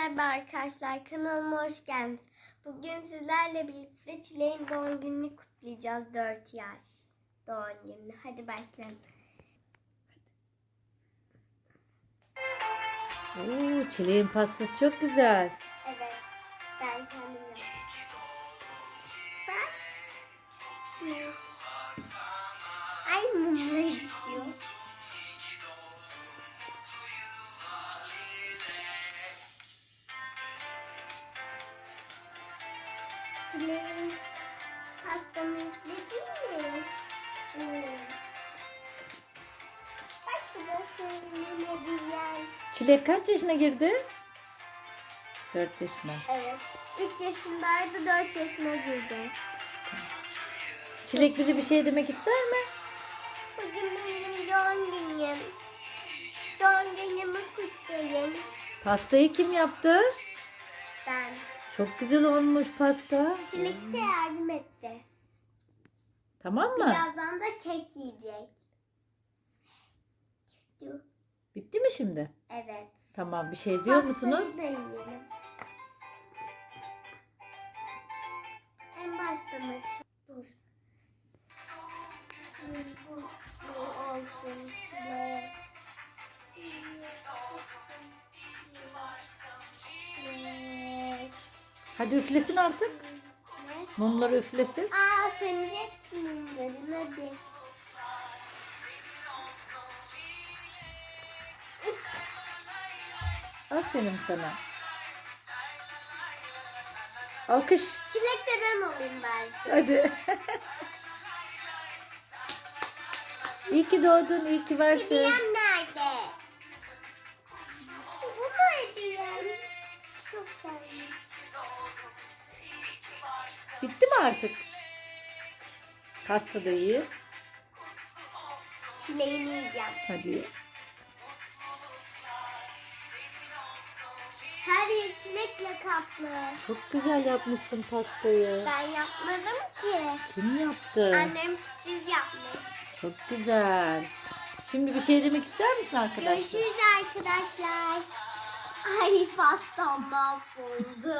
merhaba arkadaşlar. Kanalıma hoş geldiniz. Bugün sizlerle birlikte Çileğin doğum gününü kutlayacağız. 4 yaş doğum gününü. Hadi başlayalım. Oo, çileğin pastası çok güzel. Evet. Ben kendim yaptım. Bak. Ay mumlar düşüyor. Çileğin pastamı izledin mi? Hı. Bak bu da senin hediyen. Çilek kaç yaşına girdi? 4 yaşına. Evet. 3 yaşındaydı 4 yaşına girdi. Çilek bize bir şey demek ister mi? Bugün benim doğum günüm. Doğum günümü kutlayın. Pastayı kim yaptı? Çok güzel olmuş pasta. Çilek ise yardım etti. Tamam mı? Birazdan da kek yiyecek. Bitti mi şimdi? Evet. Tamam bir şey diyor Pastayı musunuz? da yiyelim. Hadi üflesin artık. Mumları üflesin. Aa sönecek mumların hadi. Aferin sana. Alkış. Çilek de ben olayım belki. Hadi. iyi ki doğdun, iyi ki varsın. Bitti mi artık? Pasta da iyi. Çileğini yiyeceğim. Hadi. Her yer çilekle kaplı. Çok güzel yapmışsın pastayı. Ben yapmadım ki. Kim yaptı? Annem sürpriz yapmış. Çok güzel. Şimdi bir şey demek ister misin arkadaşlar? Görüşürüz arkadaşlar. Ay pastam mahvoldu.